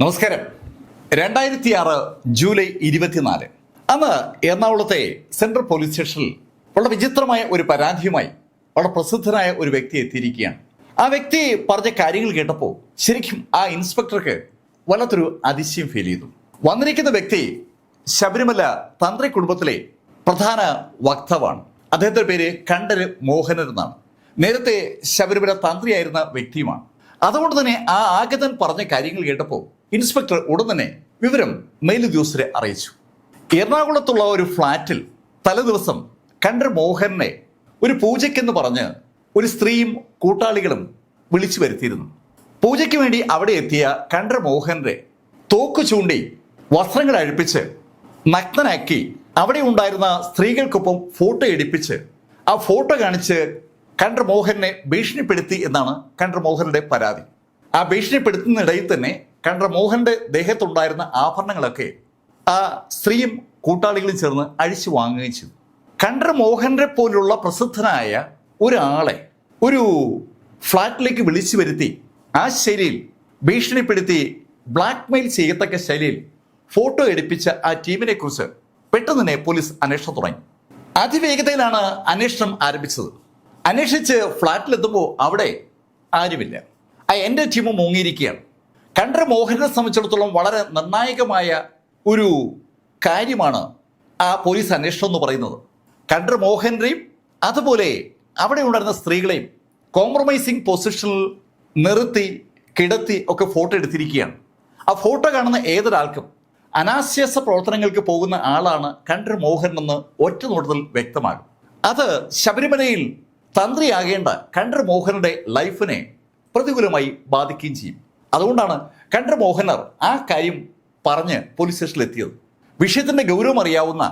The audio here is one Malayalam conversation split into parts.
നമസ്കാരം. രണ്ടായിരത്തി ആറ് ജൂലൈ ഇരുപത്തിനാല്. അന്ന് എറണാകുളത്തെ സെൻട്രൽ പോലീസ് സ്റ്റേഷനിൽ വളരെ വിചിത്രമായ ഒരു പരാതിയുമായി വളരെ പ്രസിദ്ധനായ ഒരു വ്യക്തി എത്തിയിരിക്കുകയാണ്. ആ വ്യക്തി പറഞ്ഞ കാര്യങ്ങൾ കേട്ടപ്പോൾ ശരിക്കും ആ ഇൻസ്പെക്ടർക്ക് വല്ലാത്തൊരു അതിശയം ഫീൽ ചെയ്തു. വന്നിരിക്കുന്ന വ്യക്തി ശബരിമല തന്ത്രി കുടുംബത്തിലെ പ്രധാന വക്താവാണ്. അദ്ദേഹത്തിന്റെ പേര് കണ്ടര് മോഹനൻ എന്നാണ്. നേരത്തെ ശബരിമല തന്ത്രിയായിരുന്ന വ്യക്തിയുമാണ്. അതുകൊണ്ട് തന്നെ ആ ആഗതൻ പറഞ്ഞ കാര്യങ്ങൾ കേട്ടപ്പോൾ ഇൻസ്പെക്ടർ ഉടൻ തന്നെ വിവരം മേലുദ്യോഗസ്ഥരെ അറിയിച്ചു. എറണാകുളത്തുള്ള ഒരു ഫ്ളാറ്റിൽ തലേദിവസം കണ്ടർ മോഹനെ ഒരു പൂജയ്ക്കെന്ന് പറഞ്ഞ് ഒരു സ്ത്രീയും കൂട്ടാളികളും വിളിച്ചു വരുത്തിയിരുന്നു. പൂജയ്ക്ക് വേണ്ടി അവിടെ എത്തിയ കണ്ടർ മോഹനെ തോക്ക് ചൂണ്ടി വസ്ത്രങ്ങൾ അഴിപ്പിച്ച് നഗ്നനാക്കി അവിടെ ഉണ്ടായിരുന്ന സ്ത്രീകൾക്കൊപ്പം ഫോട്ടോ എടുപ്പിച്ച് ആ ഫോട്ടോ കാണിച്ച് കണ്ടർ മോഹനെ ഭീഷണിപ്പെടുത്തി എന്നാണ് കണ്ടർ മോഹന്റെ പരാതി. ആ ഭീഷണിപ്പെടുത്തുന്നിടയിൽ തന്നെ കണ്ഠർ മോഹന്റെ ദേഹത്തുണ്ടായിരുന്ന ആഭരണങ്ങളൊക്കെ ആ സ്ത്രീയും കൂട്ടാളികളും ചേർന്ന് അഴിച്ചു വാങ്ങുകയും ചെയ്തു. കണ്ടർ മോഹനെ പോലുള്ള പ്രസിദ്ധനായ ഒരാളെ ഒരു ഫ്ലാറ്റിലേക്ക് വിളിച്ചു വരുത്തി ആ ശൈലിയിൽ ഭീഷണിപ്പെടുത്തി ബ്ലാക്ക്മെയിൽ ചെയ്യത്തക്ക ശൈലിയിൽ ഫോട്ടോ എടുപ്പിച്ച ആ ടീമിനെ കുറിച്ച് പെട്ടെന്ന് തന്നെ പോലീസ് അന്വേഷണം തുടങ്ങി. അതിവേഗതയിലാണ് അന്വേഷണം ആരംഭിച്ചത്. അന്വേഷിച്ച് ഫ്ലാറ്റിലെത്തുമ്പോൾ അവിടെ ആരുമില്ല. ആ എന്റെ ടീം മുങ്ങിയിരിക്കുകയാണ്. കണ്ഠർ മോഹനെ സംബന്ധിച്ചിടത്തോളം വളരെ നിർണായകമായ ഒരു കാര്യമാണ് ആ പോലീസ് അന്വേഷണം എന്ന് പറയുന്നത്. കണ്ഠര മോഹനെയും അതുപോലെ അവിടെ ഉണ്ടായിരുന്ന സ്ത്രീകളെയും കോംപ്രമൈസിങ് പൊസിഷനിൽ നിർത്തി കിടത്തി ഒക്കെ ഫോട്ടോ എടുത്തിരിക്കുകയാണ്. ആ ഫോട്ടോ കാണുന്ന ഏതൊരാൾക്കും അനാശ്വാസ പ്രവർത്തനങ്ങൾക്ക് പോകുന്ന ആളാണ് കണ്ഠര മോഹൻ എന്ന് ഒറ്റ നോട്ടത്തിൽ വ്യക്തമാകും. അത് ശബരിമലയിൽ തന്ത്രിയാകേണ്ട കണ്ഠര മോഹനുടെ ലൈഫിനെ പ്രതികൂലമായി ബാധിക്കുകയും ചെയ്യും. അതുകൊണ്ടാണ് കണ്ടർ മോഹനർ ആ കാര്യം പറഞ്ഞ് പോലീസ് സ്റ്റേഷനിൽ എത്തിയത്. വിഷയത്തിന്റെ ഗൗരവം അറിയാവുന്ന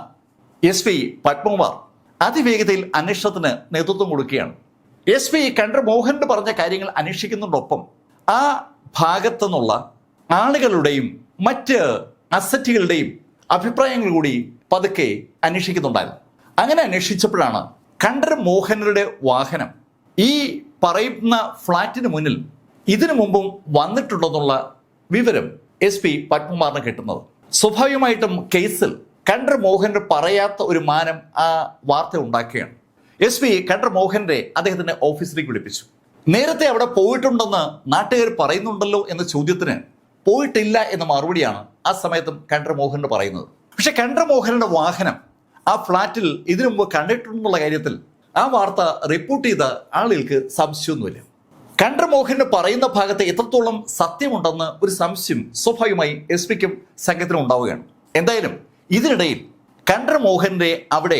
എസ് പി പത്മകുമാർ അതിവേഗതയിൽ അന്വേഷണത്തിന് നേതൃത്വം കൊടുക്കുകയാണ്. എസ് പി കണ്ടർ മോഹൻ പറഞ്ഞ കാര്യങ്ങൾ അന്വേഷിക്കുന്നതോടൊപ്പം ആ ഭാഗത്തു നിന്നുള്ള ആളുകളുടെയും മറ്റ് അസറ്റുകളുടെയും അഭിപ്രായങ്ങൾ കൂടി പതുക്കെ അന്വേഷിക്കുന്നുണ്ടായിരുന്നു. അങ്ങനെ അന്വേഷിച്ചപ്പോഴാണ് കണ്ടർ മോഹനരുടെ വാഹനം ഈ പറയുന്ന ഫ്ളാറ്റിന് മുന്നിൽ ഇതിനു മുമ്പും വന്നിട്ടുണ്ടെന്നുള്ള വിവരം എസ് പി പത്മകുമാറിന് കിട്ടുന്നത്. സ്വാഭാവികമായിട്ടും കേസിൽ കണ്ടർ മോഹൻ പറയാത്ത ഒരു മാനം ആ വാർത്ത ഉണ്ടാക്കുകയാണ്. എസ് പി കണ്ടർ മോഹന്റെ അദ്ദേഹത്തിന്റെ ഓഫീസിലേക്ക് വിളിപ്പിച്ചു. നേരത്തെ അവിടെ പോയിട്ടുണ്ടെന്ന് നാട്ടുകാർ പറയുന്നുണ്ടല്ലോ എന്ന ചോദ്യത്തിന് പോയിട്ടില്ല എന്ന മറുപടിയാണ് ആ സമയത്തും കണ്ടർ മോഹൻ പറയുന്നത്. പക്ഷെ കണ്ടർ മോഹന്റെ വാഹനം ആ ഫ്ലാറ്റിൽ ഇതിനു മുമ്പ് കണ്ടിട്ടുണ്ടെന്നുള്ള കാര്യത്തിൽ ആ വാർത്ത റിപ്പോർട്ട് ചെയ്ത ആളുകൾക്ക് സംശയമൊന്നുമില്ല. കണ്ഠർ മോഹന് പറയുന്ന ഭാഗത്ത് എത്രത്തോളം സത്യമുണ്ടെന്ന് ഒരു സംശയം സ്വാഭാവികമായി എസ് പിക്കും സംഘത്തിനും ഉണ്ടാവുകയാണ്. എന്തായാലും ഇതിനിടയിൽ കണ്ഠമോഹന്റെ അവിടെ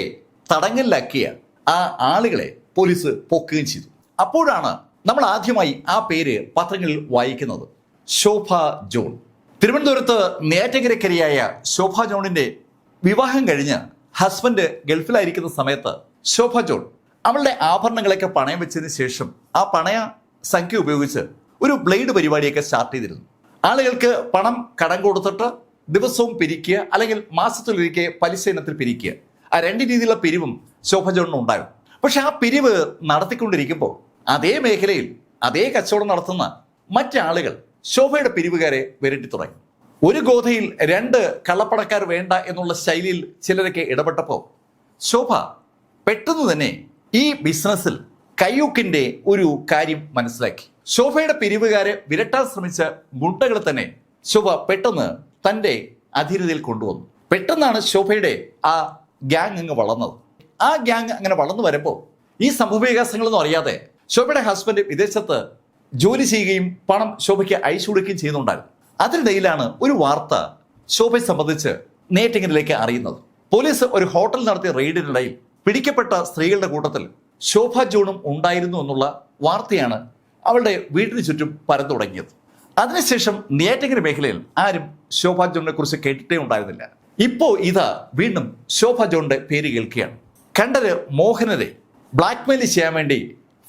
തടങ്കലിലാക്കിയ ആ ആളുകളെ പോലീസ് പൊക്കുകയും ചെയ്തു. അപ്പോഴാണ് നമ്മൾ ആദ്യമായി ആ പേര് പത്രങ്ങളിൽ വായിക്കുന്നത്. ശോഭ ജോൺ. തിരുവനന്തപുരത്ത് നേറ്റകരക്കരയായ ശോഭ ജോണിന്റെ വിവാഹം കഴിഞ്ഞ് ഹസ്ബൻഡ് ഗൾഫിലായിരിക്കുന്ന സമയത്ത് ശോഭ ജോൺ അവളുടെ ആഭരണങ്ങളൊക്കെ പണയം വെച്ചതിന് ശേഷം ആ പണയ സംഖ്യ ഉപയോഗിച്ച് ഒരു ബ്ലേഡ് പരിപാടിയൊക്കെ സ്റ്റാർട്ട് ചെയ്തിരുന്നു. ആളുകൾക്ക് പണം കടം കൊടുത്തിട്ട് ദിവസവും പിരിക്കുക അല്ലെങ്കിൽ മാസത്തിലൊരിക്കെ പലിശ ഇനത്തിൽ പിരിക്കുക. ആ രണ്ട് രീതിയിലുള്ള പിരിവും ശോഭ ജോണിന് ഉണ്ടാകും. പക്ഷെ ആ പിരിവ് നടത്തിക്കൊണ്ടിരിക്കുമ്പോൾ അതേ മേഖലയിൽ അതേ കച്ചവടം നടത്തുന്ന മറ്റാളുകൾ ശോഭയുടെ പിരിവുകാരെ വിരട്ടി തുടങ്ങി. ഒരു ഗോധയിൽ രണ്ട് കള്ളപ്പണക്കാർ വേണ്ട എന്നുള്ള ശൈലിയിൽ ചിലരൊക്കെ ഇടപെട്ടപ്പോൾ ശോഭ പെട്ടെന്ന് തന്നെ ഈ ബിസിനസ്സിൽ കയ്യൂക്കിന്റെ ഒരു കാര്യം മനസ്സിലാക്കി. ശോഭയുടെ പിരിവുകാരെ വിരട്ടാൻ ശ്രമിച്ച ഗുണ്ടകൾ തന്നെ ശോഭ പെട്ടെന്ന് തന്റെ അധീരതയിൽ കൊണ്ടുവന്നു. പെട്ടെന്നാണ് ശോഭയുടെ ആ ഗ്യാങ് അങ്ങ് വളർന്നത്. ആ ഗ്യാങ് അങ്ങനെ വളർന്നു വരുമ്പോൾ ഈ സംഭവവികാസങ്ങളൊന്നും അറിയാതെ ശോഭയുടെ ഹസ്ബൻഡ് വിദേശത്ത് ജോലി ചെയ്യുകയും പണം ശോഭയ്ക്ക് അയച്ചു കൊടുക്കുകയും ചെയ്യുന്നുണ്ടായിരുന്നു. അതിനിടയിലാണ് ഒരു വാർത്ത ശോഭയെ സംബന്ധിച്ച് നേറ്റിങ്ങിലേക്ക് അറിയുന്നത്. പോലീസ് ഒരു ഹോട്ടൽ നടത്തിയ റെയ്ഡിനിടയിൽ പിടിക്കപ്പെട്ട സ്ത്രീകളുടെ കൂട്ടത്തിൽ ശോഭ ജോണും ഉണ്ടായിരുന്നു എന്നുള്ള വാർത്തയാണ് അവളുടെ വീടിന് ചുറ്റും പരന്നു തുടങ്ങിയത് അതിനുശേഷം നെയ്യാറ്റിങ്കര മേഖലയിൽ ആരും ശോഭ ജോണിനെ കുറിച്ച് കേട്ടിട്ടേ ഉണ്ടായിരുന്നില്ല. ഇപ്പോ ഇതാ വീണ്ടും ശോഭ ജോണിന്റെ പേര് കേൾക്കുകയാണ്. കണ്ടര് മോഹനരെ ബ്ലാക്ക്മെയിൽ ചെയ്യാൻ വേണ്ടി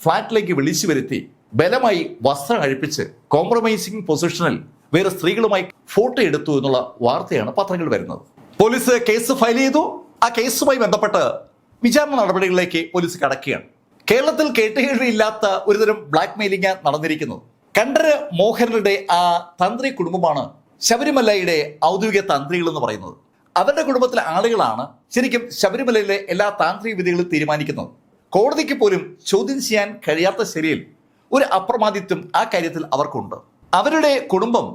ഫ്ലാറ്റിലേക്ക് വിളിച്ചു വരുത്തി ബലമായി വസ്ത്രം അഴിപ്പിച്ച് കോംപ്രമൈസിംഗ് പൊസിഷനിൽ വേറെ സ്ത്രീകളുമായി ഫോട്ടോ എടുത്തു എന്നുള്ള വാർത്തയാണ് പത്രങ്ങളിൽ വരുന്നത്. പോലീസ് കേസ് ഫയൽ ചെയ്തു. ആ കേസുമായി ബന്ധപ്പെട്ട് വിചാരണ നടപടികളിലേക്ക് പോലീസ് കടക്കുകയാണ്. കേരളത്തിൽ കേട്ടുകേഴിയില്ലാത്ത ഒരുതരം ബ്ലാക്ക് മെയിലിംഗ് നടന്നിരിക്കുന്നത് കണ്ടര് മോഹനരുടെ ആ തന്ത്രി കുടുംബമാണ് ശബരിമലയുടെ ഔദ്യോഗിക തന്ത്രികൾ എന്ന് പറയുന്നത്. അവരുടെ കുടുംബത്തിലെ ആളുകളാണ് ശരിക്കും ശബരിമലയിലെ എല്ലാ താന്ത്രിക വിധികളും തീരുമാനിക്കുന്നത്. കോടതിക്ക് പോലും ചോദ്യം ചെയ്യാൻ കഴിയാത്ത ശരിയിൽ ഒരു അപ്രമാദിത്വം ആ കാര്യത്തിൽ അവർക്കുണ്ട്. അവരുടെ കുടുംബം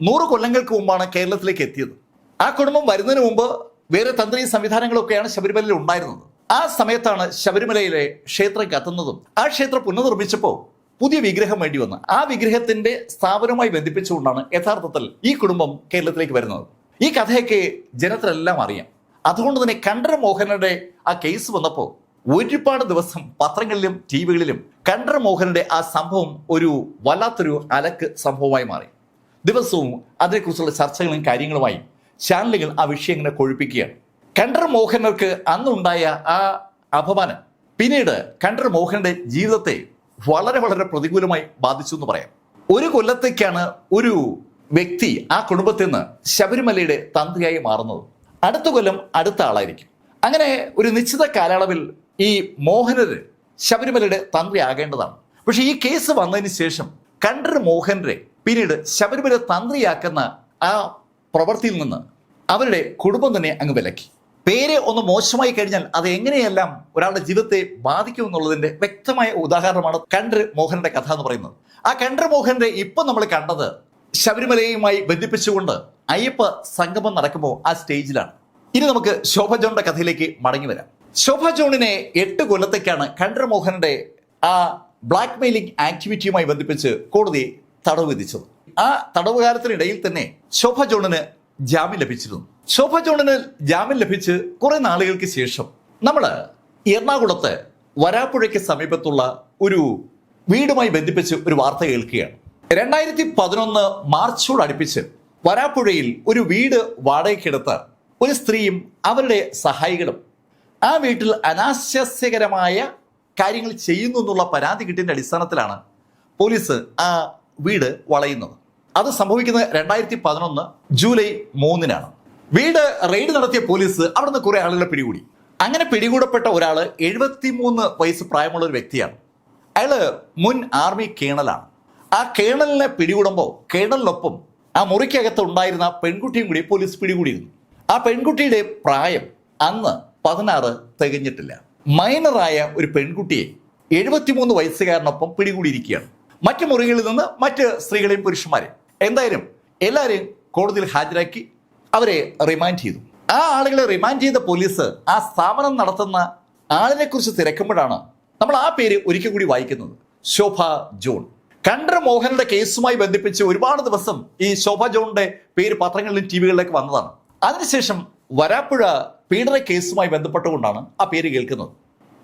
നൂറ് കൊല്ലങ്ങൾക്ക് മുമ്പാണ് കേരളത്തിലേക്ക് എത്തിയത്. ആ കുടുംബം വരുന്നതിന് മുമ്പ് വേറെ തന്ത്രി സംവിധാനങ്ങളൊക്കെയാണ് ശബരിമലയിൽ ഉണ്ടായിരുന്നത്. ആ സമയത്താണ് ശബരിമലയിലെ ക്ഷേത്രം കത്തുന്നതും ആ ക്ഷേത്രം പുനർനിർമ്മിച്ചപ്പോൾ പുതിയ വിഗ്രഹം വേണ്ടി വന്നു. ആ വിഗ്രഹത്തിന്റെ സ്ഥാപനവുമായി ബന്ധിപ്പിച്ചുകൊണ്ടാണ് യഥാർത്ഥത്തിൽ ഈ കുടുംബം കേരളത്തിലേക്ക് വരുന്നത്. ഈ കഥയൊക്കെ ജനത്തിലെല്ലാം അറിയാം. അതുകൊണ്ട് തന്നെ കണ്ഠര മോഹനയുടെ ആ കേസ് വന്നപ്പോൾ ഒരുപാട് ദിവസം പത്രങ്ങളിലും ടി വികളിലും കണ്ഠര മോഹനന്റെ ആ സംഭവം ഒരു വല്ലാത്തൊരു അലക്ക് സംഭവമായി മാറി. ദിവസവും അതിനെക്കുറിച്ചുള്ള ചർച്ചകളും കാര്യങ്ങളുമായി ചാനലുകൾ ആ വിഷയം ഇങ്ങനെ കൊഴുപ്പിക്കുകയാണ്. കണ്ഠർ മോഹനർക്ക് അന്നുണ്ടായ ആ അപമാനം പിന്നീട് കണ്ടർ മോഹനന്റെ ജീവിതത്തെ വളരെ വളരെ പ്രതികൂലമായി ബാധിച്ചു എന്ന് പറയാം. ഒരു കൊല്ലത്തേക്കാണ് ഒരു വ്യക്തി ആ കുടുംബത്തിൽ നിന്ന് ശബരിമലയുടെ തന്ത്രിയായി മാറുന്നത്. അടുത്ത കൊല്ലം അടുത്ത ആളായിരിക്കും. അങ്ങനെ ഒരു നിശ്ചിത കാലയളവിൽ ഈ മോഹനര് ശബരിമലയുടെ തന്ത്രി ആകേണ്ടതാണ്. പക്ഷെ ഈ കേസ് വന്നതിന് ശേഷം കണ്ടർ മോഹനരെ പിന്നീട് ശബരിമല തന്ത്രിയാക്കുന്ന ആ പ്രവൃത്തിയിൽ നിന്ന് അവരുടെ കുടുംബം തന്നെ അങ്ങ് വിലക്കി. പേര് ഒന്ന് മോശമായി കഴിഞ്ഞാൽ അത് എങ്ങനെയെല്ലാം ഒരാളുടെ ജീവിതത്തെ ബാധിക്കും എന്നുള്ളതിന്റെ വ്യക്തമായ ഉദാഹരണമാണ് കണ്ടർ മോഹന്റെ കഥ എന്ന് പറയുന്നത്. ആ കണ്ടർ മോഹന്റെ ഇപ്പൊ നമ്മൾ കണ്ടത് ശബരിമലയുമായി ബന്ധിപ്പിച്ചുകൊണ്ട് അയ്യപ്പ സംഗമം നടക്കുമ്പോൾ ആ സ്റ്റേജിലാണ്. ഇനി നമുക്ക് ശോഭ ജോണിന്റെ കഥയിലേക്ക് മടങ്ങി വരാം. ശോഭ ജോണിനെ എട്ട് കൊല്ലത്തേക്കാണ് കണ്ടർ മോഹന്റെ ആ ബ്ലാക്ക് മെയിലിംഗ് ആക്ടിവിറ്റിയുമായി ബന്ധിപ്പിച്ച് കോടതി തടവ് വിധിച്ചത്. ആ തടവുകാലത്തിനിടയിൽ തന്നെ ശോഭ ജോണിന് ജാമ്യം ലഭിച്ചിരുന്നു. ശോഭ ജോണിന് ജാമ്യം ലഭിച്ച് കുറെ നാളുകൾക്ക് ശേഷം നമ്മൾ എറണാകുളത്ത് വരാപ്പുഴയ്ക്ക് സമീപത്തുള്ള ഒരു വീടുമായി ബന്ധിപ്പിച്ച് ഒരു വാർത്ത കേൾക്കുകയാണ്. രണ്ടായിരത്തി പതിനൊന്ന് മാർച്ചോട് അടുപ്പിച്ച് വരാപ്പുഴയിൽ ഒരു വീട് വാടകയ്ക്കെടുത്ത് ഒരു സ്ത്രീയും അവരുടെ സഹായികളും ആ വീട്ടിൽ അനാശസ്യകരമായ കാര്യങ്ങൾ ചെയ്യുന്നു എന്നുള്ള പരാതി കിട്ടിയതിന്റെ അടിസ്ഥാനത്തിലാണ് പോലീസ് ആ വീട് വളയുന്നത്. അത് സംഭവിക്കുന്നത് രണ്ടായിരത്തി പതിനൊന്ന് ജൂലൈ മൂന്നിനാണ്. വീട് റെയ്ഡ് നടത്തിയ പോലീസ് അവിടുന്ന് കുറെ ആളുകളെ പിടികൂടി. അങ്ങനെ പിടികൂടപ്പെട്ട ഒരാൾ എഴുപത്തിമൂന്ന് വയസ്സ് പ്രായമുള്ള ഒരു വ്യക്തിയാണ്. അയാൾ മുൻ ആർമി കേണലാണ്. ആ കേണലിനെ പിടികൂടുമ്പോൾ കേണലിനൊപ്പം ആ മുറിക്കകത്ത് ഉണ്ടായിരുന്ന പെൺകുട്ടിയും കൂടി പോലീസ് പിടികൂടിയിരുന്നു. ആ പെൺകുട്ടിയുടെ പ്രായം അന്ന് പതിനാറ് തികഞ്ഞിട്ടില്ല. മൈനറായ ഒരു പെൺകുട്ടിയെ എഴുപത്തിമൂന്ന് വയസ്സുകാരനൊപ്പം പിടികൂടിയിരിക്കുകയാണ്. മറ്റു മുറികളിൽ നിന്ന് മറ്റ് സ്ത്രീകളെയും പുരുഷന്മാരെയും. എന്തായാലും എല്ലാവരെയും കോടതിയിൽ ഹാജരാക്കി അവരെ റിമാൻഡ് ചെയ്തു. ആ ആളുകളെ റിമാൻഡ് ചെയ്ത പോലീസ് ആ സ്ഥാപനം നടത്തുന്ന ആളിനെ കുറിച്ച് തിരക്കുമ്പോഴാണ് നമ്മൾ ആ പേര് ഒരിക്കൽ കൂടി വായിക്കുന്നത്. ശോഭ ജോൺ. കണ്ടർ മോഹനന്റെ കേസുമായി ബന്ധിപ്പിച്ച് ഒരുപാട് ദിവസം ഈ ശോഭ ജോണിന്റെ പേര് പത്രങ്ങളിലും ടി വികളിലേക്ക് വന്നതാണ്. അതിനുശേഷം വരാപ്പുഴ പീഡന കേസുമായി ബന്ധപ്പെട്ടുകൊണ്ടാണ് ആ പേര് കേൾക്കുന്നത്.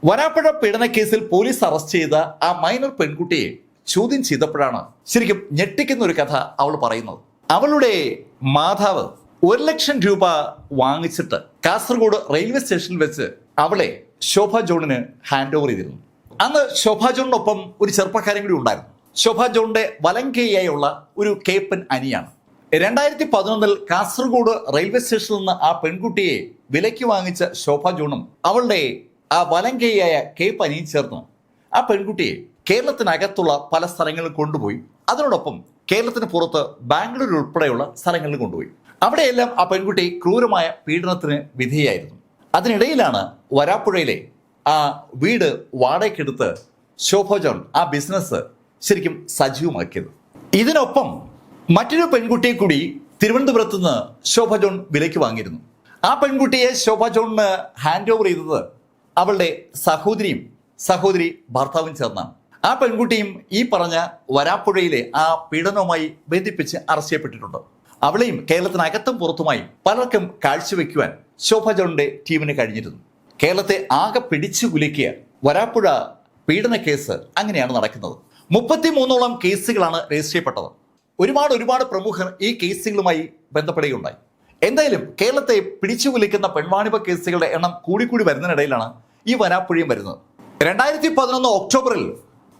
വരാപ്പുഴ പീഡന കേസിൽ പോലീസ് അറസ്റ്റ് ചെയ്ത ആ മൈനർ പെൺകുട്ടിയെ ചോദ്യം ചെയ്തപ്പോഴാണ് ശരിക്കും ഞെട്ടിക്കുന്ന ഒരു കഥ അവൾ പറയുന്നത്. അവളുടെ മാതാവ് ഒരു ലക്ഷം രൂപ വാങ്ങിച്ചിട്ട് കാസർഗോഡ് റെയിൽവേ സ്റ്റേഷനിൽ വെച്ച് അവളെ ശോഭ ജോണിന് ഹാൻഡ് ഓവർ ചെയ്തിരുന്നു. അന്ന് ശോഭ ജോണിനൊപ്പം ഒരു ചെറുപ്പക്കാരൻ കൂടി ഉണ്ടായിരുന്നു. ശോഭ ജോണിന്റെ വലങ്കയായുള്ള ഒരു കേപ്പൻ അനിയാണ്. രണ്ടായിരത്തി പതിനൊന്നിൽ കാസർഗോഡ് റെയിൽവേ സ്റ്റേഷനിൽ നിന്ന് ആ പെൺകുട്ടിയെ വിലയ്ക്ക് വാങ്ങിച്ച ശോഭ ജോണും അവളുടെ ആ വലങ്കയായ കേപ്പ് അനിയും ചേർന്നു. ആ പെൺകുട്ടിയെ കേരളത്തിനകത്തുള്ള പല സ്ഥലങ്ങളിൽ കൊണ്ടുപോയി. അതിനോടൊപ്പം കേരളത്തിന് പുറത്ത് ബാംഗ്ലൂർ ഉൾപ്പെടെയുള്ള സ്ഥലങ്ങളിൽ കൊണ്ടുപോയി. അവിടെയെല്ലാം ആ പെൺകുട്ടി ക്രൂരമായ പീഡനത്തിന് വിധേയായിരുന്നു. അതിനിടയിലാണ് വരാപ്പുഴയിലെ ആ വീട് വാടകയ്ക്കെടുത്ത് ശോഭ ജോൺ ആ ബിസിനസ് ശരിക്കും സജീവമാക്കിയത്. ഇതിനൊപ്പം മറ്റൊരു പെൺകുട്ടിയെ കൂടി തിരുവനന്തപുരത്ത് നിന്ന് ശോഭ ജോൺ വിലയ്ക്ക് വാങ്ങിയിരുന്നു. ആ പെൺകുട്ടിയെ ശോഭ ജോണിന് ഹാൻഡ് ഓവർ ചെയ്തത് അവളുടെ സഹോദരിയും സഹോദരി ഭർത്താവും ചേർന്നാണ്. ആ പെൺകുട്ടിയും ഈ പറഞ്ഞ വരാപ്പുഴയിലെ ആ പീഡനവുമായി ബന്ധിപ്പിച്ച് അറസ്റ്റ് ചെയ്യപ്പെട്ടിട്ടുണ്ട്. അവളെയും കേരളത്തിനകത്തും പുറത്തുമായി പലർക്കും കാഴ്ചവെക്കുവാൻ ശോഭ ജോണിന്റെ ടീമിന് കഴിഞ്ഞിരുന്നു. കേരളത്തെ ആകെ പിടിച്ചു കുലുക്കിയ വരാപ്പുഴ പീഡന കേസ് അങ്ങനെയാണ് നടക്കുന്നത്. മുപ്പത്തിമൂന്നോളം കേസുകളാണ് രജിസ്റ്റർ ചെയ്യപ്പെട്ടത്. ഒരുപാട് ഒരുപാട് പ്രമുഖർ ഈ കേസുകളുമായി ബന്ധപ്പെടുകയുണ്ടായി. എന്തായാലും കേരളത്തെ പിടിച്ചു കുലിക്കുന്ന പെൺവാണിഭ കേസുകളുടെ എണ്ണം കൂടിക്കൂടി വരുന്നതിനിടയിലാണ് ഈ വരാപ്പുഴയും വരുന്നത്. രണ്ടായിരത്തി പതിനൊന്ന് ഒക്ടോബറിൽ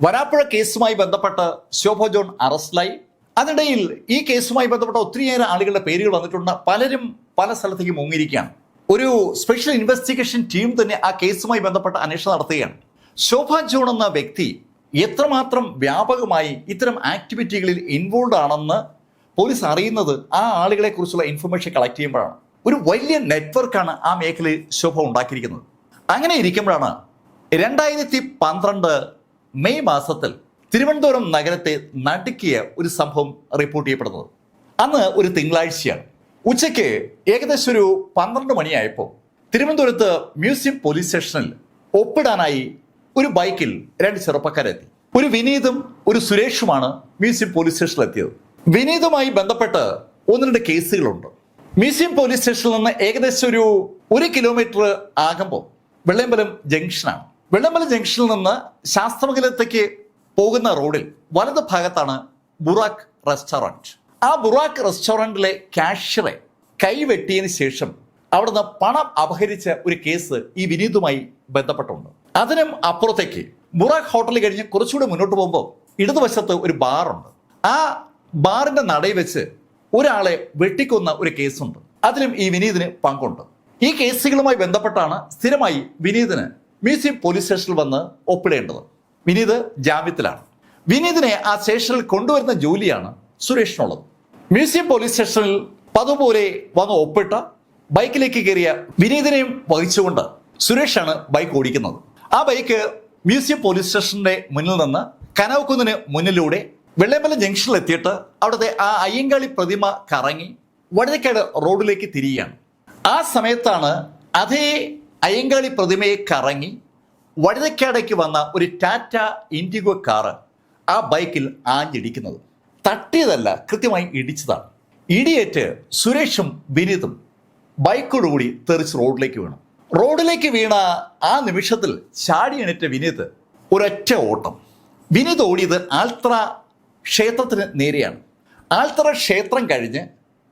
വരാപ്പുഴ കേസുമായി ബന്ധപ്പെട്ട് ശോഭ ജോൺ അറസ്റ്റിലായി. അതിനിടയിൽ ഈ കേസുമായി ബന്ധപ്പെട്ട ഒത്തിരിയേറെ ആളുകളുടെ പേരുകൾ വന്നിട്ടുണ്ട്. പലരും പല സ്ഥലത്തേക്ക് മുങ്ങിയിരിക്കുകയാണ്. ഒരു സ്പെഷ്യൽ ഇൻവെസ്റ്റിഗേഷൻ ടീം തന്നെ ആ കേസുമായി ബന്ധപ്പെട്ട അന്വേഷണം നടത്തുകയാണ്. ശോഭ ജോൺ എന്ന വ്യക്തി എത്രമാത്രം വ്യാപകമായി ഇത്തരം ആക്ടിവിറ്റികളിൽ ഇൻവോൾവ് ആണെന്ന് പോലീസ് അറിയുന്നത് ആ ആളുകളെ കുറിച്ചുള്ള ഇൻഫർമേഷൻ കളക്ട് ചെയ്യുമ്പോഴാണ്. ഒരു വലിയ നെറ്റ്വർക്കാണ് ആ മേഖലയിൽ ശോഭ ഉണ്ടാക്കിയിരിക്കുന്നത്. അങ്ങനെ ഇരിക്കുമ്പോഴാണ് രണ്ടായിരത്തി പന്ത്രണ്ട് മെയ് മാസത്തിൽ തിരുവനന്തപുരം നഗരത്തെ നടുക്കിയ ഒരു സംഭവം റിപ്പോർട്ട് ചെയ്യപ്പെടുന്നത്. അന്ന് ഒരു തിങ്കളാഴ്ചയാണ്. ഉച്ചയ്ക്ക് ഏകദേശം ഒരു പന്ത്രണ്ട് മണിയായപ്പോൾ തിരുവനന്തപുരത്ത് മ്യൂസിയം പോലീസ് സ്റ്റേഷനിൽ ഒപ്പിടാനായി ഒരു ബൈക്കിൽ രണ്ട് ചെറുപ്പക്കാരെത്തി. ഒരു വിനീതും ഒരു സുരേഷുമാണ് മ്യൂസിയം പോലീസ് സ്റ്റേഷനിൽ എത്തിയത്. വിനീതുമായി ബന്ധപ്പെട്ട് ഒന്ന് രണ്ട് കേസുകളുണ്ട്. മ്യൂസിയം പോലീസ് സ്റ്റേഷനിൽ നിന്ന് ഏകദേശം ഒരു ഒരു കിലോമീറ്റർ ആകുമ്പോൾ വെള്ളയമ്പലം ജംഗ്ഷനാണ് വെള്ളമ്പലം ജംഗ്ഷനിൽ നിന്ന് ശാസ്ത്രമംഗലത്തേക്ക് പോകുന്ന റോഡിൽ വലത് ഭാഗത്താണ് ബുറാക്ക് റെസ്റ്റോറന്റ് ആ ബുറാക്ക് റെസ്റ്റോറന്റിലെ കാഷ്യറെ കൈവെട്ടിയതിന് ശേഷം അവിടുന്ന് പണം അപഹരിച്ച ഒരു കേസ് ഈ വിനീതുമായി ബന്ധപ്പെട്ടുണ്ട്. അതിനും അപ്പുറത്തേക്ക് ബുറാക്ക് ഹോട്ടൽ കഴിഞ്ഞ് കുറച്ചുകൂടി മുന്നോട്ട് പോകുമ്പോൾ ഇടതുവശത്ത് ഒരു ബാറുണ്ട് ആ ബാറിന്റെ നടയിൽ വെച്ച് ഒരാളെ വെട്ടിക്കൊന്ന ഒരു കേസുണ്ട്. അതിലും ഈ വിനീതിന് പങ്കുണ്ട്. ഈ കേസുകളുമായി ബന്ധപ്പെട്ടാണ് സ്ഥിരമായി വിനീതിന് മ്യൂസിയം പോലീസ് സ്റ്റേഷനിൽ വന്ന് ഒപ്പിടേണ്ടത്. വിനീത് ജാമ്യത്തിലാണ്. വിനീതിനെ ആ സ്റ്റേഷനിൽ കൊണ്ടുവരുന്ന ജോലിയാണ് സുരേഷിനുള്ളത്. മ്യൂസിയം പോലീസ് സ്റ്റേഷനിൽ പതുപോലെ വന്ന് ഒപ്പിട്ട ബൈക്കിലേക്ക് കയറിയ വിനീതിനെയും വഹിച്ചുകൊണ്ട് സുരേഷാണ് ബൈക്ക് ഓടിക്കുന്നത്. ആ ബൈക്ക് മ്യൂസിയം പോലീസ് സ്റ്റേഷന്റെ മുന്നിൽ നിന്ന് കനവക്കുന്നിന് മുന്നിലൂടെ വെള്ളയമ്പലം ജംഗ്ഷനിൽ എത്തിയിട്ട് അവിടുത്തെ ആ അയ്യങ്കാളി പ്രതിമ കറങ്ങി വഴുതക്കാട് റോഡിലേക്ക് തിരിയുകയാണ്. ആ സമയത്താണ് അതേ അയ്യങ്കാളി പ്രതിമയെ കറങ്ങി വഴുതക്കാടേക്ക് വന്ന ഒരു ടാറ്റ ഇൻഡിഗോ കാറ് ആ ബൈക്കിൽ ആഞ്ഞിടിക്കുന്നത്. തട്ടിയതല്ല കൃത്യമായി ഇടിച്ചതാണ്. ഇടിയേറ്റ് സുരേഷും വിനീതും ബൈക്കോടുകൂടി തെറിച്ച് റോഡിലേക്ക് വീണു. റോഡിലേക്ക് വീണ ആ നിമിഷത്തിൽ ചാടി എണീറ്റ വിനീത് ഒരൊറ്റ ഓട്ടം. വിനീത് ഓടിയത് ആൽത്ര ക്ഷേത്രത്തിന് നേരെയാണ്. ആൽത്തറ ക്ഷേത്രം കഴിഞ്ഞ്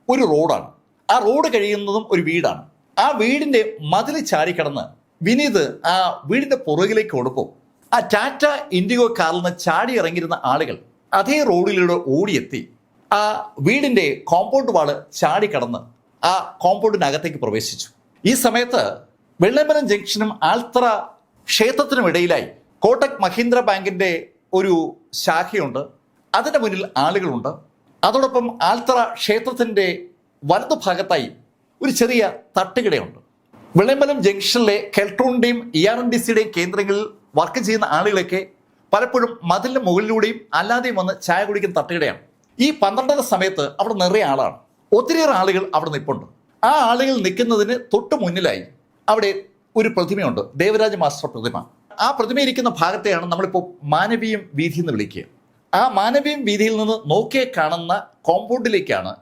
ഒരു റോഡാണ്. ആ റോഡ് കഴിയുന്നതും ഒരു വീടാണ്. ആ വീടിന്റെ മതിൽ ചാടിക്കടന്ന് വിനീത് ആ വീടിന്റെ പുറകിലേക്ക് ഓടുമ്പോൾ ആ ടാറ്റ ഇൻഡിഗോ കാറിൽ നിന്ന് ചാടി ഇറങ്ങിയിരുന്ന ആളുകൾ അതേ റോഡിലൂടെ ഓടിയെത്തി. ആ വീടിന്റെ കോമ്പൗണ്ട് വാൾ ചാടിക്കടന്ന് ആ കോമ്പൗണ്ടിനകത്തേക്ക് പ്രവേശിച്ചു. ഈ സമയത്ത് വെള്ളമ്പലം ജംഗ്ഷനും ആൽത്തറ ക്ഷേത്രത്തിനും ഇടയിലായി കോട്ടക് മഹീന്ദ്ര ബാങ്കിന്റെ ഒരു ശാഖയുണ്ട്. അതിന്റെ മുന്നിൽ ആളുകളുണ്ട്. അതോടൊപ്പം ആൽത്തറ ക്ഷേത്രത്തിന്റെ വലതു ഭാഗത്തായി ഒരു ചെറിയ തട്ടുകടയുണ്ട്. വെള്ളമ്പലം ജംഗ്ഷനിലെ കെൽട്രോണിന്റെയും ഇ ആർ എൻ ഡി സിയുടെയും കേന്ദ്രങ്ങളിൽ വർക്ക് ചെയ്യുന്ന ആളുകളൊക്കെ പലപ്പോഴും മതിലിന് മുകളിലൂടെയും അല്ലാതെയും വന്ന് ചായ കുടിക്കുന്ന തട്ടുകടയാണ് ഈ പന്ത്രണ്ടര സമയത്ത് അവിടെ നിറയെ ആളാണ്. ഒത്തിരിയേറെ ആളുകൾ അവിടെ നിൽപ്പുണ്ട്. ആ ആളുകൾ നിൽക്കുന്നതിന് തൊട്ട് മുന്നിലായി അവിടെ ഒരു പ്രതിമയുണ്ട്. ദേവരാജ മാസ്റ്റർ പ്രതിമ. ആ പ്രതിമ ഇരിക്കുന്ന ഭാഗത്തെയാണ് നമ്മളിപ്പോൾ മാനവീയം വീതി എന്ന് വിളിക്കുക. ആ മാനവീയം വീതിയിൽ നിന്ന് നോക്കിയേ കാണുന്ന കോമ്പൗണ്ടിലേക്കാണ്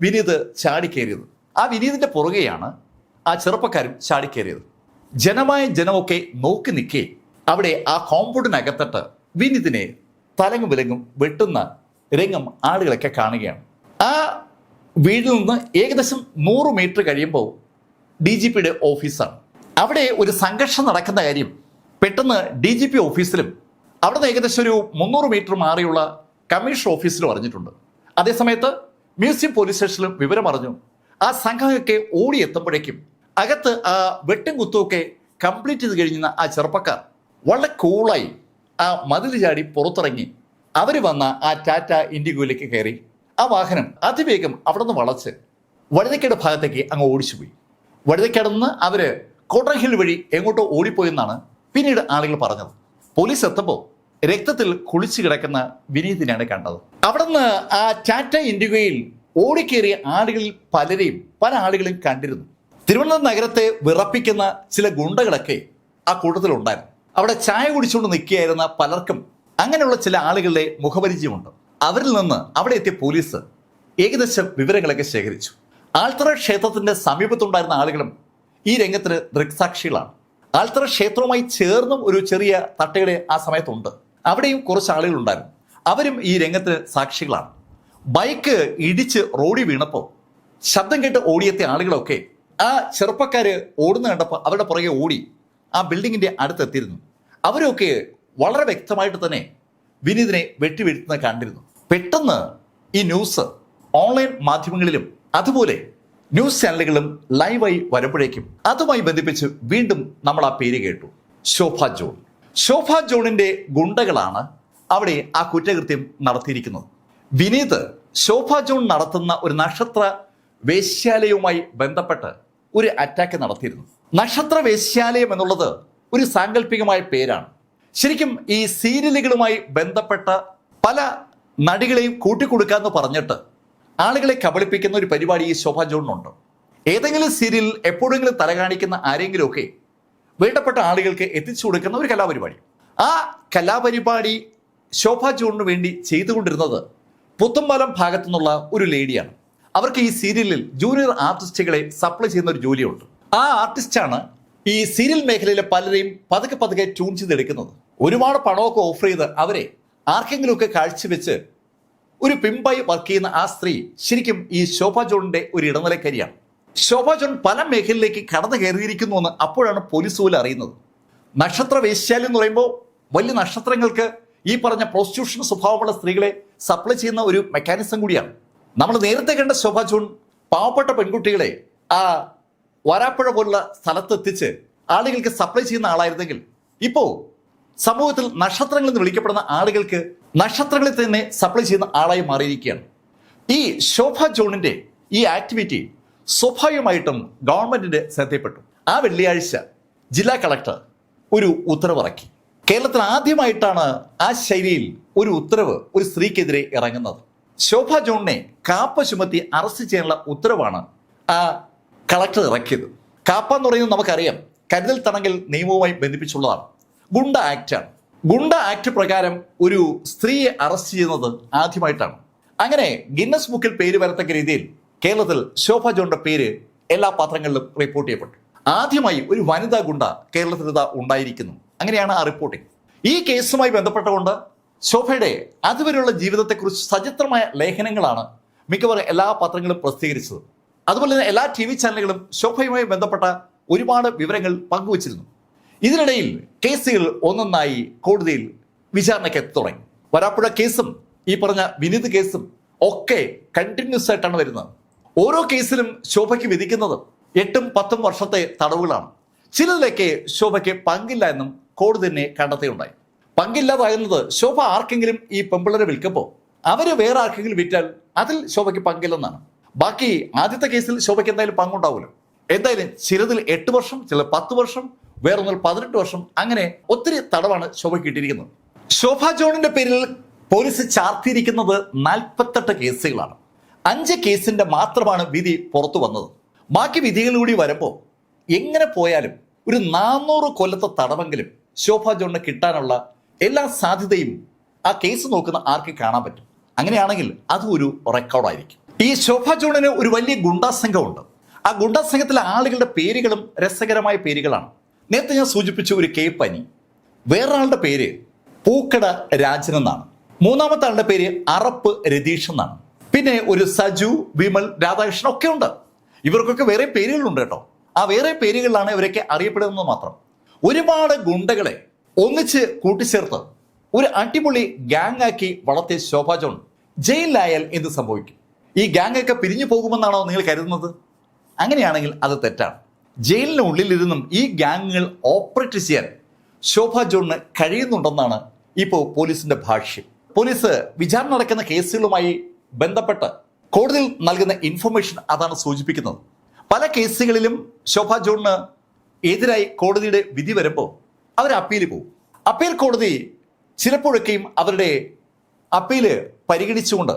വിനീത് ചാടിക്കേറിയത് ആ വിനീതിന്റെ പുറകെയാണ് ആ ചെറുപ്പക്കാരും ചാടിക്കേറിയത് ജനമായ ജനമൊക്കെ നോക്കി നിൽക്കെ അവിടെ ആ കോമ്പൗണ്ടിനകത്തിട്ട് വിനീതിനെ തലങ്ങും വിലങ്ങും വെട്ടുന്ന രംഗം ആളുകളൊക്കെ കാണുകയാണ്. ആ വീടിൽ നിന്ന് ഏകദേശം നൂറ് മീറ്റർ കഴിയുമ്പോൾ ഡി ജി പിയുടെ ഓഫീസാണ്. അവിടെ ഒരു സംഘർഷം നടക്കുന്ന കാര്യം പെട്ടെന്ന് ഡി ജി പി ഓഫീസിലും അവിടെ നിന്ന് ഏകദേശം ഒരു മുന്നൂറ് മീറ്റർ മാറിയുള്ള കമ്മീഷണർ ഓഫീസിലും അറിഞ്ഞിട്ടുണ്ട്. അതേസമയത്ത് മ്യൂസിയം പോലീസ് സ്റ്റേഷനിലും വിവരം അറിഞ്ഞു ആ സംഘമൊക്കെ ഓടിയെത്തുമ്പോഴേക്കും അകത്ത് ആ വെട്ടും കുത്തുമൊക്കെ കംപ്ലീറ്റ് ചെയ്ത് കഴിഞ്ഞ ആ ചെറുപ്പക്കാർ വളരെ കൂളായി ആ മതിൽ ചാടി പുറത്തിറങ്ങി. അവർ വന്ന ആ ടാറ്റ ഇൻഡിഗോയിലേക്ക് കയറി. ആ വാഹനം അതിവേഗം അവിടെ നിന്ന് വളച്ച് വഴുതക്കേട് ഭാഗത്തേക്ക് അങ്ങ് ഓടിച്ചുപോയി. വഴുതക്കേട് നിന്ന് അവർ കോട്ടൺ വഴി എങ്ങോട്ടോ ഓടിപ്പോയെന്നാണ് പിന്നീട് ആളുകൾ പറഞ്ഞത്. പോലീസ് എത്തപ്പോൾ രക്തത്തിൽ കുളിച്ചു കിടക്കുന്ന വിനീതിനെയാണ് കണ്ടത്. അവിടെ നിന്ന് ആ ടാറ്റ ഇൻഡിഗോയിൽ ഓടിക്കേറിയ ആളുകളിൽ പലരെയും പല ആളുകളെയും കണ്ടിരുന്നു. തിരുവനന്തപുരം നഗരത്തെ വിറപ്പിക്കുന്ന ചില ഗുണ്ടകളൊക്കെ ആ കൂട്ടത്തിലുണ്ടായിരുന്നു. അവിടെ ചായ കുടിച്ചുകൊണ്ട് നിൽക്കുകയായിരുന്ന പലർക്കും അങ്ങനെയുള്ള ചില ആളുകളുടെ മുഖപരിചയമുണ്ട്. അവരിൽ നിന്ന് അവിടെ എത്തിയ പോലീസ് ഏകദേശം വിവരങ്ങളൊക്കെ ശേഖരിച്ചു. ആൽത്തറ ക്ഷേത്രത്തിന്റെ സമീപത്തുണ്ടായിരുന്ന ആളുകളും ഈ രംഗത്തിന് ദൃക്സാക്ഷികളാണ്. ആൽത്തറ ക്ഷേത്രവുമായി ചേർന്നും ഒരു ചെറിയ തട്ടുകട ആ സമയത്തുണ്ട്. അവിടെയും കുറച്ച് ആളുകളുണ്ടായിരുന്നു. അവരും ഈ രംഗത്തിന് സാക്ഷികളാണ്. ബൈക്ക് ഇടിച്ച് റോഡി വീണപ്പോൾ ശബ്ദം കേട്ട് ഓടിയെത്തിയ ആളുകളൊക്കെ ആ ചെറുപ്പക്കാര് ഓടുന്ന കണ്ടപ്പോൾ അവരുടെ പുറകെ ഓടി ആ ബിൽഡിങ്ങിന്റെ അടുത്തെത്തിയിരുന്നു. അവരൊക്കെ വളരെ വ്യക്തമായിട്ട് തന്നെ വിനീതിനെ വെട്ടിവീഴ്ത്തുന്നത് കണ്ടിരുന്നു. പെട്ടെന്ന് ഈ ന്യൂസ് ഓൺലൈൻ മാധ്യമങ്ങളിലും അതുപോലെ ന്യൂസ് ചാനലുകളും ലൈവായി വരുമ്പോഴേക്കും അതുമായി ബന്ധിപ്പിച്ച് വീണ്ടും നമ്മൾ ആ പേര് കേട്ടു. ശോഭ ജോൺ. ശോഭ ജോണിന്റെ ഗുണ്ടകളാണ് അവിടെ ആ കുറ്റകൃത്യം നടത്തിയിരിക്കുന്നത്. വിനീത് ശോഭ ജോൺ നടത്തുന്ന ഒരു നക്ഷത്ര വേശ്യാലയവുമായി ബന്ധപ്പെട്ട് ഒരു അറ്റാക്ക് നടത്തിയിരുന്നു. നക്ഷത്ര വേശ്യാലയം എന്നുള്ളത് ഒരു സാങ്കല്പികമായ പേരാണ്. ശരിക്കും ഈ സീരിയലുകളുമായി ബന്ധപ്പെട്ട പല നടികളെയും കൂട്ടിക്കൊടുക്കാന്ന് പറഞ്ഞിട്ട് ആളുകളെ കബളിപ്പിക്കുന്ന ഒരു പരിപാടി ഈ ശോഭ ജോണിനുണ്ട്. ഏതെങ്കിലും സീരിയലിൽ എപ്പോഴെങ്കിലും തല കാണിക്കുന്ന ആരെങ്കിലുമൊക്കെ വേണ്ടപ്പെട്ട ആളുകൾക്ക് എത്തിച്ചു കൊടുക്കുന്ന ഒരു കലാപരിപാടി. ആ കലാപരിപാടി ശോഭ ജോണിന് വേണ്ടി ചെയ്തുകൊണ്ടിരുന്നത് പുത്തുമ്പലം ഭാഗത്തു നിന്നുള്ള ഒരു ലേഡിയാണ് അവർക്ക് ഈ സീരിയലിൽ ജൂനിയർ ആർട്ടിസ്റ്റുകളെ സപ്ലൈ ചെയ്യുന്ന ഒരു ജോലിയുണ്ട്. ആ ആർട്ടിസ്റ്റാണ് ഈ സീരിയൽ മേഖലയിലെ പലരെയും പതുക്കെ പതുക്കെ ട്യൂൺ ചെയ്തെടുക്കുന്നത്. ഒരുപാട് പണമൊക്കെ ഓഫർ ചെയ്ത് അവരെ ആർക്കെങ്കിലുമൊക്കെ കാഴ്ചവെച്ച് ഒരു പിമ്പായി വർക്ക് ചെയ്യുന്ന ആ സ്ത്രീ ശരിക്കും ഈ ശോഭ ജോണിന്റെ ഒരു ഇടനിലക്കാരിയാണ്. ശോഭ ജോൺ പല മേഖലയിലേക്ക് കടന്നു കയറിയിരിക്കുന്നു എന്ന് അപ്പോഴാണ് പോലീസ് പോലും അറിയുന്നത്. നക്ഷത്ര വേശ്യാലി എന്ന് പറയുമ്പോൾ വലിയ നക്ഷത്രങ്ങൾക്ക് ഈ പറഞ്ഞ പ്രോസ്റ്റിറ്റ്യൂഷൻ സ്വഭാവമുള്ള സ്ത്രീകളെ സപ്ലൈ ചെയ്യുന്ന ഒരു മെക്കാനിസം കൂടിയാണ്. നമ്മൾ നേരത്തെ കണ്ട ശോഭ ജൂൺ പാവപ്പെട്ട പെൺകുട്ടികളെ ആ വരാപ്പുഴ പോലുള്ള സ്ഥലത്തെത്തിച്ച് ആളുകൾക്ക് സപ്ലൈ ചെയ്യുന്ന ആളായിരുന്നെങ്കിൽ ഇപ്പോ സമൂഹത്തിൽ നക്ഷത്രങ്ങൾ എന്ന് വിളിക്കപ്പെടുന്ന ആളുകൾക്ക് നക്ഷത്രങ്ങളെ തന്നെ സപ്ലൈ ചെയ്യുന്ന ആളായി മാറിയിരിക്കുകയാണ്. ഈ ശോഭ ജോണിന്റെ ഈ ആക്ടിവിറ്റി സ്വാഭാവികമായിട്ടും ഗവൺമെന്റിന്റെ ശ്രദ്ധയിൽപ്പെട്ടു. ആ വെള്ളിയാഴ്ച ജില്ലാ കളക്ടർ ഒരു ഉത്തരവിറക്കി. കേരളത്തിൽ ആദ്യമായിട്ടാണ് ആ ശൈലിയിൽ ഒരു ഉത്തരവ് ഒരു സ്ത്രീക്കെതിരെ ഇറങ്ങുന്നത്. ശോഭ ജോണിനെ കാപ്പ ചുമത്തി അറസ്റ്റ് ചെയ്യാനുള്ള ഉത്തരവാണ് ആ കളക്ടർ ഇറക്കിയത്. കാപ്പ എന്ന് പറയുന്നത് നമുക്കറിയാം. കരുതൽ തടങ്കൽ നിയമവുമായി ബന്ധിപ്പിച്ചുള്ളതാണ്. ഗുണ്ട ആക്റ്റാണ്. ഗുണ്ട ആക്ട് പ്രകാരം ഒരു സ്ത്രീയെ അറസ്റ്റ് ചെയ്യുന്നത് ആദ്യമായിട്ടാണ്. അങ്ങനെ ഗിന്നസ് ബുക്കിൽ പേര് വരത്തക്ക രീതിയിൽ കേരളത്തിൽ ശോഭ ജോണിന്റെ പേര് എല്ലാ പത്രങ്ങളിലും റിപ്പോർട്ട് ചെയ്യപ്പെട്ടു. ആദ്യമായി ഒരു വനിതാ ഗുണ്ട കേരളത്തിൽ ഇതാ ഉണ്ടായിരിക്കുന്നു. അങ്ങനെയാണ് ആ റിപ്പോർട്ടിംഗ് ഈ കേസുമായി ബന്ധപ്പെട്ടുകൊണ്ട് ശോഭയുടെ അതുവരെയുള്ള ജീവിതത്തെക്കുറിച്ച് സചിത്രമായ ലേഖനങ്ങളാണ് മിക്കവാറും എല്ലാ പത്രങ്ങളും പ്രസിദ്ധീകരിച്ചത്. അതുപോലെ തന്നെ എല്ലാ ടി വി ചാനലുകളും ശോഭയുമായി ബന്ധപ്പെട്ട ഒരുപാട് വിവരങ്ങൾ പങ്കുവച്ചിരുന്നു. ഇതിനിടയിൽ കേസുകൾ ഒന്നൊന്നായി കോടതിയിൽ വിചാരണയ്ക്ക് തുടങ്ങി. വരാപ്പുഴ കേസും ഈ പറഞ്ഞ വിനീത് കേസും ഒക്കെ കണ്ടിന്യൂസ് ആയിട്ടാണ് വരുന്നത്. ഓരോ കേസിലും ശോഭയ്ക്ക് വിധിക്കുന്നത് എട്ടും പത്തും വർഷത്തെ തടവുകളാണ്. ചിലതിലേക്ക് ശോഭയ്ക്ക് പങ്കില്ല എന്നും കോടതി തന്നെ കണ്ടെത്തുകയുണ്ടായി പങ്കില്ലാതാകുന്നത്. ശോഭ ആർക്കെങ്കിലും ഈ പെമ്പിളരെ വിൽക്കുമ്പോൾ അവർ വേറെ ആർക്കെങ്കിലും വിറ്റാൽ അതിൽ ശോഭയ്ക്ക് പങ്കില്ലെന്നാണ്. ബാക്കി ആദ്യത്തെ കേസിൽ ശോഭയ്ക്ക് എന്തായാലും പങ്കുണ്ടാവുമല്ലോ എന്തായാലും ചിലതിൽ എട്ട് വർഷം ചില പത്ത് വർഷം വേറൊന്നിൽ പതിനെട്ട് വർഷം അങ്ങനെ ഒത്തിരി തടവാണ് ശോഭയ്ക്ക് കിട്ടിയിരിക്കുന്നത് ശോഭ ജോണിന്റെ പേരിൽ പോലീസ് ചാർത്തിയിരിക്കുന്നത് നാൽപ്പത്തെട്ട് കേസുകളാണ്. അഞ്ച് കേസിന്റെ മാത്രമാണ് വിധി പുറത്തു വന്നത്. ബാക്കി വിധികൾ കൂടി വരുമ്പോൾ എങ്ങനെ പോയാലും ഒരു നാനൂറ് കൊല്ലത്തെ തടവെങ്കിലും ശോഭ ജോണിന് കിട്ടാനുള്ള എല്ലാ സാധ്യതയും ആ കേസ് നോക്കുന്ന ആർക്ക് കാണാൻ പറ്റും? അങ്ങനെയാണെങ്കിൽ അതും ഒരു റെക്കോർഡായിരിക്കും ഈ ശോഭ ജോണിന് ഒരു വലിയ ഗുണ്ടാ സംഘമുണ്ട് ആ ഗുണ്ടാ സംഘത്തിലെ ആളുകളുടെ പേരുകളും രസകരമായ പേരുകളാണ്. നേരത്തെ ഞാൻ സൂചിപ്പിച്ച ഒരു കെ പനി. വേറൊരാളുടെ പേര് പൂക്കട രാജൻ എന്നാണ്. മൂന്നാമത്തെ ആളുടെ പേര് അറപ്പ് രതീഷ് എന്നാണ്. പിന്നെ ഒരു സജു വിമൽ രാധാകൃഷ്ണൻ ഒക്കെ ഉണ്ട്. ഇവർക്കൊക്കെ വേറെ പേരുകളുണ്ട് കേട്ടോ. ആ വേറെ പേരുകളിലാണ് ഇവരൊക്കെ അറിയപ്പെടുന്നത് മാത്രം. ഒരുപാട് ഗുണ്ടകളെ ഒന്നിച്ച് കൂട്ടിച്ചേർത്ത് ഒരു അടിപൊളി ഗാങ് ആക്കി വളർത്തിയ ശോഭാ ജോൺ. ജയിലിലായാൽ എന്ത് സംഭവിക്കും? ഈ ഗാങ് ഒക്കെ പിരിഞ്ഞു പോകുമെന്നാണോ നിങ്ങൾ കരുതുന്നത്? അങ്ങനെയാണെങ്കിൽ അത് തെറ്റാണ്. ജയിലിനുള്ളിലിരുന്നും ഈ ഗാങ്ങുകൾ ഓപ്പറേറ്റ് ചെയ്യാൻ ശോഭ ജോണിന് കഴിയുന്നുണ്ടെന്നാണ് ഇപ്പോൾ പോലീസിന്റെ ഭാഷ്യം. പോലീസ് വിചാരണ നടക്കുന്ന കേസുകളുമായി ബന്ധപ്പെട്ട് കോടതിയിൽ നൽകുന്ന ഇൻഫർമേഷൻ അതാണ് സൂചിപ്പിക്കുന്നത്. പല കേസുകളിലും ശോഭ ജോണിന് എതിരായി കോടതിയുടെ വിധി വരുമ്പോൾ അവർ അപ്പീൽ പോകും അപ്പീൽ കോടതി ചിലപ്പോഴൊക്കെയും അവരുടെ അപ്പീൽ പരിഗണിച്ചുകൊണ്ട്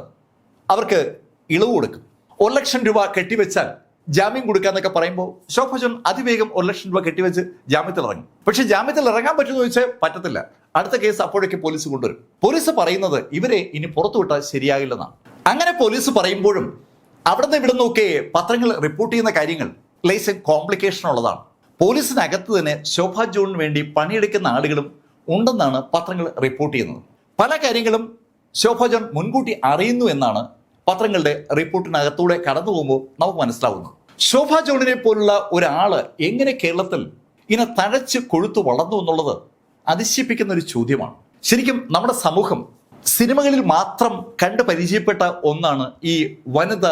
അവർക്ക് ഇളവ് കൊടുക്കും. ഒരു ലക്ഷം രൂപ കെട്ടിവെച്ചാൽ ജാമ്യം കൊടുക്കാന്നൊക്കെ പറയുമ്പോൾ ശോഭ അതിവേഗം ഒരു ലക്ഷം രൂപ കെട്ടിവെച്ച് ജാമ്യത്തിൽ ഇറങ്ങി. പക്ഷെ ജാമ്യത്തിൽ ഇറങ്ങാൻ പറ്റുമെന്ന് ചോദിച്ചാൽ പറ്റത്തില്ല. അടുത്ത കേസ് അപ്പോഴേക്ക് പോലീസ് കൊണ്ടുവരും. പോലീസ് പറയുന്നത് ഇവരെ ഇനി പുറത്തുവിട്ടാൽ ശരിയാകില്ലെന്നാണ്. അങ്ങനെ പോലീസ് പറയുമ്പോഴും അവിടുന്ന് ഇവിടെ നിന്നൊക്കെ പത്രങ്ങൾ റിപ്പോർട്ട് ചെയ്യുന്ന കാര്യങ്ങൾ ലൈസൻ കോംപ്ലിക്കേഷൻ ഉള്ളതാണ്. പോലീസിനകത്ത് തന്നെ ശോഭ ജോണിന് വേണ്ടി പണിയെടുക്കുന്ന ആളുകളും ഉണ്ടെന്നാണ് പത്രങ്ങൾ റിപ്പോർട്ട് ചെയ്യുന്നത്. പല കാര്യങ്ങളും ശോഭ ജോൺ മുൻകൂട്ടി അറിയുന്നു എന്നാണ് പത്രങ്ങളുടെ റിപ്പോർട്ടിനകത്തൂടെ കടന്നു പോകുമ്പോൾ നമുക്ക് മനസ്സിലാവുന്നത്. ശോഭ ജോണിനെ പോലുള്ള ഒരാൾ എങ്ങനെ കേരളത്തിൽ ഇങ്ങനെ തഴച്ച് കൊഴുത്തു വളർന്നു എന്നുള്ളത് അതിശയിപ്പിക്കുന്ന ഒരു ചോദ്യമാണ്. ശരിക്കും നമ്മുടെ സമൂഹം സിനിമകളിൽ മാത്രം കണ്ട് പരിചയപ്പെട്ട ഒന്നാണ് ഈ വനിത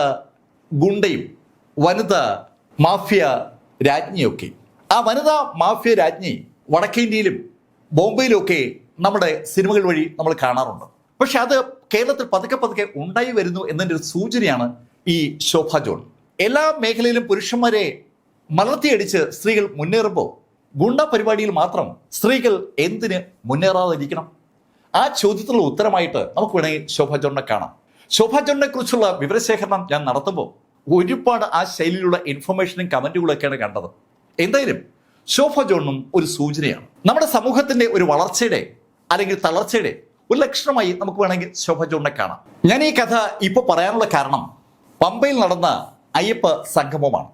ഗുണ്ടയും വനിത മാഫിയ രാജ്ഞിയൊക്കെ. ആ വനിതാ മാഫിയ രാജ്ഞി വടക്കേന്ത്യയിലും ബോംബെയിലും ഒക്കെ നമ്മുടെ സിനിമകൾ വഴി നമ്മൾ കാണാറുണ്ട്. പക്ഷെ അത് കേരളത്തിൽ പതുക്കെ പതുക്കെ ഉണ്ടായി വരുന്നു എന്നതിന്റെ ഒരു സൂചനയാണ് ഈ ശോഭ ജോൺ. എല്ലാ മേഖലയിലും പുരുഷന്മാരെ മലർത്തിയടിച്ച് സ്ത്രീകൾ മുന്നേറുമ്പോൾ ഗുണ്ട പരിപാടിയിൽ മാത്രം സ്ത്രീകൾ എന്തിന് മുന്നേറാതിരിക്കണം? ആ ചോദ്യത്തിനുള്ള ഉത്തരമായിട്ട് നമുക്ക് വേണമെങ്കിൽ ശോഭ ജോണിനെ കാണാം. ശോഭ ജോണിനെ കുറിച്ചുള്ള വിവരശേഖരണം ഞാൻ നടത്തുമ്പോൾ ഒരുപാട് ആ ശൈലിയിലുള്ള ഇൻഫർമേഷനും കമന്റുകളൊക്കെയാണ് കണ്ടത്. എന്തായാലും ശോഭ ജോണും ഒരു സൂചനയാണ്. നമ്മുടെ സമൂഹത്തിന്റെ ഒരു വളർച്ചയുടെ അല്ലെങ്കിൽ തളർച്ചയുടെ ഒരു ലക്ഷണമായി നമുക്ക് വേണമെങ്കിൽ ശോഭ ജോണിനെ കാണാം. ഞാൻ ഈ കഥ ഇപ്പോൾ പറയാനുള്ള കാരണം പമ്പയിൽ നടന്ന അയ്യപ്പ സംഗമമാണ്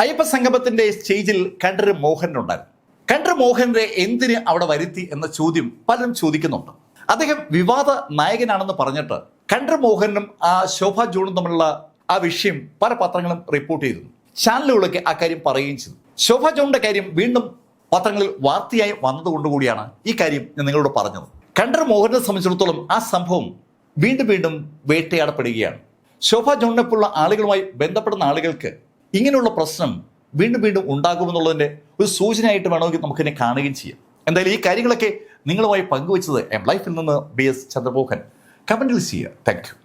അയ്യപ്പ സംഗമത്തിന്റെ സ്റ്റേജിൽ കണ്ടര് മോഹനുണ്ടായിരുന്നു കണ്ടര് മോഹനെ എന്തിന് അവിടെ വരുത്തി എന്ന ചോദ്യം പലരും ചോദിക്കുന്നുണ്ട്. അദ്ദേഹം വിവാദ നായകനാണെന്ന് പറഞ്ഞിട്ട് കണ്ടര് മോഹനും ആ ശോഭ ജോണും തമ്മിലുള്ള ആ വിഷയം പല പത്രങ്ങളും റിപ്പോർട്ട് ചെയ്തിരുന്നു. ചാനലുകളൊക്കെ ആ കാര്യം പറയുകയും ചെയ്തു. ശോഭ ജോണിന്റെ കാര്യം വീണ്ടും പത്രങ്ങളിൽ വാർത്തയായി വന്നതുകൊണ്ടുകൂടിയാണ് ഈ കാര്യം ഞാൻ നിങ്ങളോട് പറഞ്ഞത്. കണ്ടർ മോഹനെ സംബന്ധിച്ചിടത്തോളം ആ സംഭവം വീണ്ടും വീണ്ടും വേട്ടയാടപ്പെടുകയാണ്. ശോഭ ജോണിനെ പോലുള്ള ആളുകളുമായി ബന്ധപ്പെടുന്ന ആളുകൾക്ക് ഇങ്ങനെയുള്ള പ്രശ്നം വീണ്ടും വീണ്ടും ഉണ്ടാകുമെന്നുള്ളതിന്റെ ഒരു സൂചനയായിട്ട് വേണമെങ്കിൽ നമുക്കിനെ കാണുകയും ചെയ്യാം. എന്തായാലും ഈ കാര്യങ്ങളൊക്കെ നിങ്ങളുമായി പങ്കുവച്ചത് എം ലൈഫിൽ നിന്ന് ബി എസ് ചന്ദ്രമോഹൻ. കമന്റിൽ ചെയ്യുക. താങ്ക്